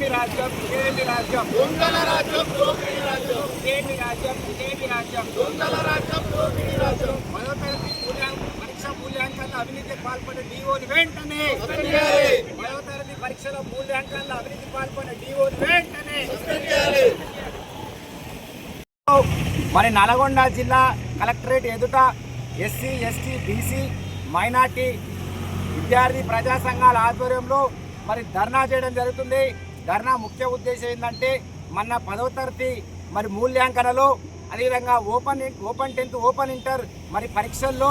ఇదేమి రాజ్యం ఇదేమి రాజ్యం. దొంగల రాజ్యం దోపిడీ రాజ్యం. ఇదేమి రాజ్యం ఇదేమి రాజ్యం. దొంగల రాజ్యం దోపిడీ రాజ్యం. పదో తరగతి మూల్యాంక పరీక్ష మూల్యాంకన అవినీతి పాల్పడిన డిఓని వెంటనే సస్పెండ్ చేయాలి. పదో తరగతి పరీక్షల మూల్యాంకన అవినీతి పాల్పడిన డిఓని వెంటనే మరి నల్గొండ జిల్లా కలెక్టరేట్ ఎదుట ఎస్సీ ఎస్టీ బీసీ మైనార్టీ విద్యార్థి ప్రజా సంఘాల ఆధ్వర్యంలో మరి ధర్నా చేయడం జరుగుతుంది. ధర్నా ముఖ్య ఉద్దేశం ఏంటంటే మన పదవ తరగతి మరి మూల్యాంకనలో అదేవిధంగా open open tenth open inter మరి పరీక్షల్లో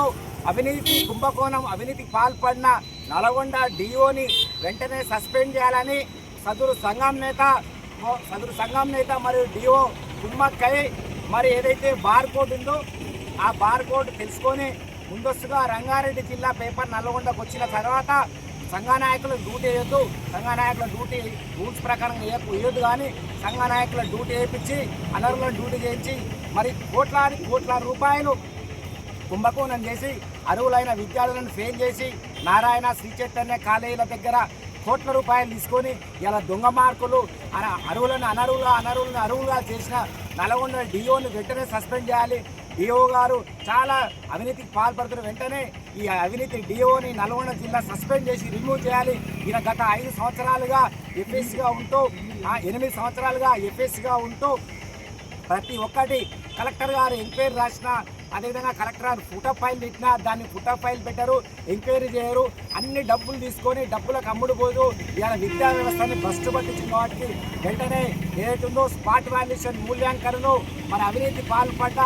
అవినీతి కుంభకోణం అవినీతికి పాల్పడిన నల్గొండ డిఓని వెంటనే సస్పెండ్ చేయాలని సదురు సంఘం నేత సదురు సంఘం నేత మరియు డిఓ కుమ్మక్కై మరి ఏదైతే బార్ కోడ్ ఉందో ఆ బార్ కోడ్ తెలుసుకొని ముందస్తుగా రంగారెడ్డి జిల్లా పేపర్ నల్గొండకు వచ్చిన తర్వాత సంఘ నాయకుల డ్యూటీ వేయొద్దు. సంఘ నాయకుల డ్యూటీ రూల్స్ ప్రకారం వేయకు వేయొద్దు కానీ సంఘ నాయకుల డ్యూటీ వేయించి అనర్హులను డ్యూటీ చేయించి మరి కోట్లాది కోట్ల రూపాయలు కుంభకోణం చేసి అరువులైన విద్యార్థులను ఫెయిల్ చేసి నారాయణ శ్రీ చైతన్య కాలేజీల దగ్గర కోట్ల రూపాయలు తీసుకొని ఇలా దొంగ మార్కులు అన- అరువులను అనరువులు అనర్హులను అరువులుగా చేసిన నల్గొండ డిఓని వెంటనే సస్పెండ్ చేయాలి. డిఓ గారు చాలా అవినీతికి పాల్పడుతున్న వెంటనే ఈ అవినీతి డిఓని నల్గొండ జిల్లా సస్పెండ్ చేసి రిమూవ్ చేయాలి. ఈయన గత ఐదు సంవత్సరాలుగా ఎఫ్ఎస్గా ఉంటూ ఎనిమిది సంవత్సరాలుగా ఎఫ్ఎస్గా ఉంటూ ప్రతి ఒక్కటి కలెక్టర్ గారు ఎంక్వైరీ రాసిన అదేవిధంగా కలెక్టర్ గారు ఫోటో ఫైల్ పెట్టినా దాన్ని ఫోటో ఫైల్ పెట్టారు ఎంక్వైరీ చేయరు. అన్ని డబ్బులు తీసుకొని డబ్బులకు అమ్ముడు పోదు ఇలా విద్యా వ్యవస్థని భ్రష్టు పట్టించిన వాటికి వెంటనే ఏదైతుందో స్పాట్ వాల్యుయేషన్ మూల్యాంకనలో మన అవినీతి పాల్పడ్డ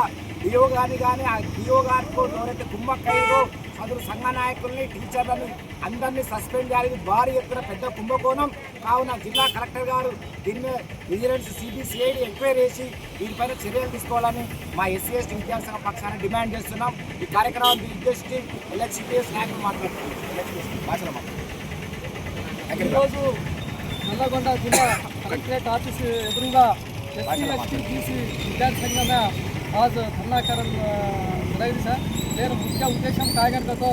డిఓ గారిని కానీ ఆ డిఓ గారితో ఎవరైతే కుమ్మక్కయ్యో అందరు సంఘ నాయకుల్ని టీచర్లని అందరినీ సస్పెండ్ చేయాలని భారీ ఎత్తున పెద్ద కుంభకోణం. కావున జిల్లా కలెక్టర్ గారు దీన్ని విజిలెన్స్ సిబిసిఐడి ఎంక్వైరీ చేసి దీనిపైన చర్యలు తీసుకోవాలని మా ఎస్సీ ఎస్టీ విద్యాసంఘ పక్షాన డిమాండ్ చేస్తున్నాం. ఈ కార్యక్రమాన్ని ఉద్దేశించి ఎల్హెచ్సిపిఎస్ నాయకులు మాట్లాడుతున్నాం ఈరోజు నల్లగొండ జిల్లా కలెక్టరేట్ ఆఫీస్ ఎదురుగా ఎస్సీ ఎస్టీ బీసీ విద్యార్థి आज ధర్నాకరం జరిగింది సార్. నేను ముఖ్య ఉద్దేశం కాగడతో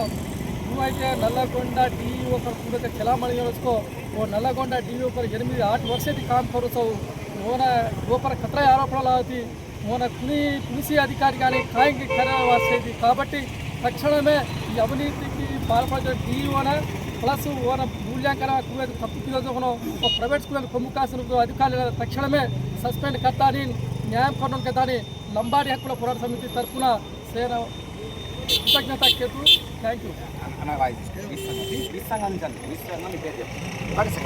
నువ్వైతే నల్లగొండ టీవీ ఒకరు కూడా కిలామణి వచ్చుకో ఓ నల్లగొండ టీవీ ఒకరు ఎనిమిది ఆరు వర్షది కామ్ కరుచావు మోన గోపర కత్ర ఆరోపణలు అవుతాయి మోన కుని కులిసి అధికారి కానీ ఖాయంకి ఖరాసేది కాబట్టి తక్షణమే ఈ అవినీతికి పాల్పడే డీఓన ప్లస్ ఓన మూల్యాంకన తప్పు ఒక ప్రైవేట్ స్కూల్ కొమ్ము కాసిన అధికారులు తక్షణమే సస్పెండ్ కత్తాని న్యాయం కొనడం కదాని లంబాడి హక్కుల పోరాట సమితి తరఫున సేన కృతజ్ఞత కేతు. థ్యాంక్ యూ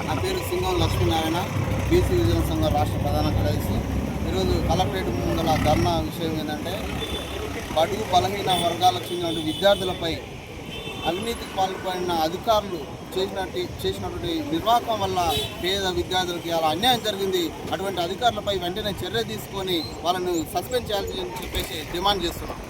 నా పేరు సింగం లక్ష్మీనారాయణ బీసీ విజయన సంఘం రాష్ట్ర ప్రధాన కార్యదర్శి. ఈరోజు కలెక్టరేట్ ముందల ధర్నా విషయం ఏంటంటే బడుగు బలహీన వర్గాలకు చెందిన విద్యార్థులపై అవినీతికి పాల్పడిన అధికారులు చేసినట్టు చేసినటువంటి నిర్వాహకం వల్ల పేద విద్యార్థులకి అలా అన్యాయం జరిగింది. అటువంటి అధికారులపై వెంటనే చర్య తీసుకొని వాళ్ళను సస్పెండ్ చేయాలని చెప్పేసి డిమాండ్ చేస్తున్నాం.